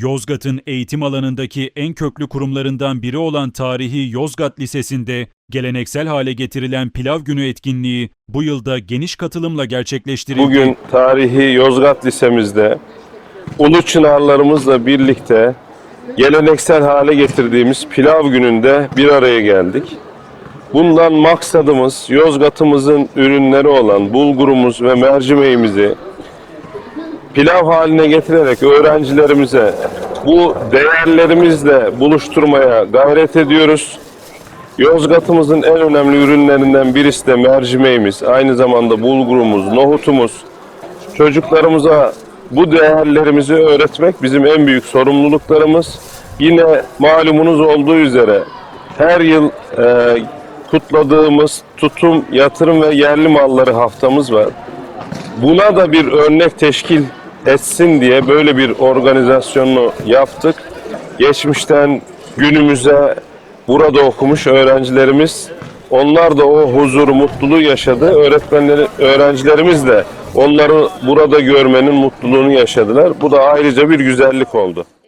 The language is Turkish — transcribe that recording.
Yozgat'ın eğitim alanındaki en köklü kurumlarından biri olan tarihi Yozgat Lisesi'nde geleneksel hale getirilen Pilav Günü etkinliği bu yılda geniş katılımla gerçekleştirildi. Bugün tarihi Yozgat Lisemizde ulu çınarlarımızla birlikte geleneksel hale getirdiğimiz pilav gününde bir araya geldik. Bundan maksadımız Yozgat'ımızın ürünleri olan bulgurumuz ve mercimeğimizi pilav haline getirerek öğrencilerimize bu değerlerimizle buluşturmaya gayret ediyoruz. Yozgat'ımızın en önemli ürünlerinden birisi de mercimeğimiz, aynı zamanda bulgurumuz, nohutumuz. Çocuklarımıza bu değerlerimizi öğretmek bizim en büyük sorumluluklarımız. Yine malumunuz olduğu üzere her yıl e, kutladığımız tutum, yatırım ve yerli malları haftamız var. Buna da bir örnek teşkil etsin diye böyle bir organizasyonu yaptık. Geçmişten günümüze burada okumuş öğrencilerimiz onlar da o huzuru, mutluluğu yaşadı. Öğretmenleri, öğrencilerimiz de onları burada görmenin mutluluğunu yaşadılar. Bu da ayrıca bir güzellik oldu.